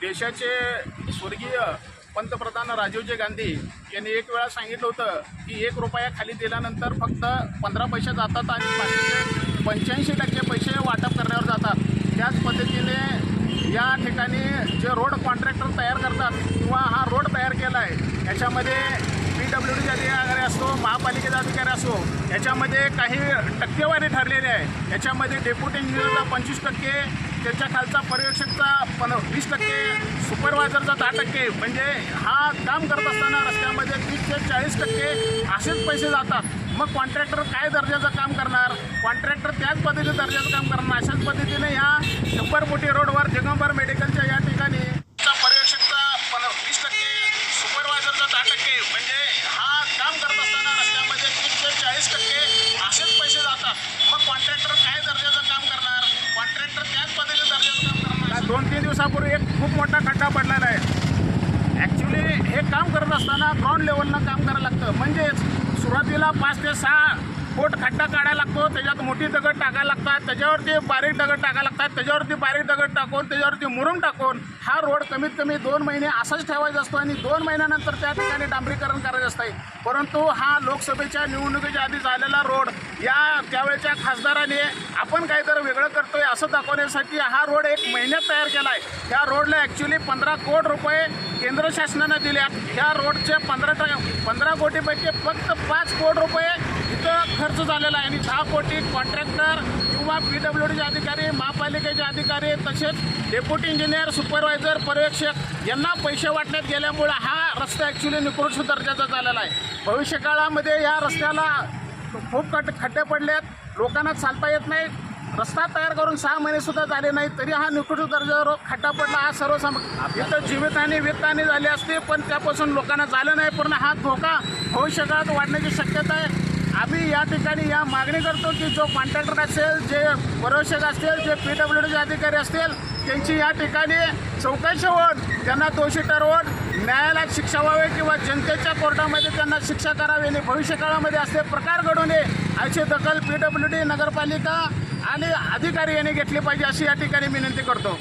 देशाचे स्वर्गीय पंतप्रधान राजीवजी गांधी यांनी एक वेळा सांगितलं होतं की एक रुपया खाली दिल्यानंतर फक्त पंधरा पैसे जातात आणि बाकीचे पंच्याऐंशी टक्के पैसे वाटप करण्यावर जातात. त्याच पद्धतीने या ठिकाणी जे रोड कॉन्ट्रॅक्टर तयार करतात किंवा हा रोड तयार केला आहे याच्यामध्ये पी डब्ल्यू डी पदाधिकारी असो याच्यामध्ये काही टक्केवारी ठरलेली आहे. याच्यामध्ये डेप्युटी इंजिनियरचा पंचवीस टक्के त्याच्या खालचा पर्यवेक्षकचा पण वीस टक्के सुपरवायझरचा दहा टक्के. म्हणजे हा काम करत असताना रस्त्यामध्ये तीस ते चाळीस टक्के असेच पैसे जातात. मग कॉन्ट्रॅक्टर काय दर्जाचं काम करणार? कॉन्ट्रॅक्टर त्याच पद्धतीने दर्जाचं काम करणार. अशाच पद्धतीने या शंभर मोठी रोडवर दिगंबर मेडिकलच्या या ठिकाणी पर्यवेक्षकचा पण वीस टक्के सुपरवायझरचा दहा टक्के. म्हणजे हा काम करत असताना रस्त्यामध्ये तीस ते चाळीस टक्के असेच पैसे जातात मग कॉन्ट्रॅक्टर काय दर्जाचं काम करणार कॉन्ट्रॅक्टर त्याच पद्धतीचं दर्जाचं काम करणार दोन तीन दिवसापूर्वी एक खूप मोठा खड्डा पडलेला आहे. ॲक्च्युली हे काम करत असताना ग्राउंड लेवलनं काम करायला लागतं. म्हणजेच सुरुवातीला पाच ते सहा फूट खड्डा काढायला लागतो. त्याच्यात मोठी दगड टाकायला लागतात. त्याच्यावरती बारीक दगड टाकायला लागतात. त्याच्यावरती बारीक दगड टाकून त्याच्यावरती मुरुम टाकून हा रोड कमीत कमी दोन महिने असाच ठेवायचा असतो आणि दोन महिन्यानंतर त्या ठिकाणी डांबरीकरण करायचं असतं परंतु हा लोकसभेच्या निवडणुकीच्या आधी झालेला रोड या त्यावेळेच्या खासदाराने आपण काहीतरी वेगळं करतोय असं दाखवण्यासाठी हा रोड एक महिन्यात तयार केला आहे या रोडला ॲक्च्युली पंधरा कोट रुपये केंद्र शासनानं दिल्या ह्या रोडचे पंधरा ट पंधरा कोटीपैकी फक्त पाच कोट रुपये इथं खर्च झालेला आहे. आणि दहा कोटी कॉन्ट्रॅक्टर किंवा पी डब्ल्यू डीचे अधिकारी महापालिकेचे अधिकारी तसेच डेप्युटी इंजिनियर सुपरवायझर पर्यवेक्षक यांना पैसे वाटण्यात गेल्यामुळे हा रस्ता ॲक्च्युली निकृष्ट दर्जाचा झालेला आहे. भविष्यकाळामध्ये या रस्त्याला खूप कट खड्डे पडलेत. लोकांना चालता येत नाही. रस्ता तयार करून सहा महिने सुद्धा झाले नाही तरी हा निकृष्ट दर्जावर खड्डा पडला. हा सर्वसम इथं जीवितहानी वित्तहानी झाली असते पण त्यापासून लोकांना झालं नाही. पूर्ण हा धोका भविष्यकाळात वाढण्याची शक्यता आहे. आम्ही या ठिकाणी या मागणी करतो की जो कॉन्ट्रॅक्टर असेल जे प्रवेशक असतील जे पी डब्ल्यू डीचे अधिकारी असतील त्यांची या ठिकाणी चौकशी होऊन त्यांना दोषी ठरवून न्यायालयात शिक्षा व्हावी किंवा जनतेच्या कोर्टामध्ये त्यांना शिक्षा करावी आणि भविष्यकाळामध्ये असे प्रकार घडू नये अशी दखल पी डब्ल्यू डी नगरपालिका आणि अधिकारी यांनी घेतली पाहिजे अशी या ठिकाणी विनंती करतो.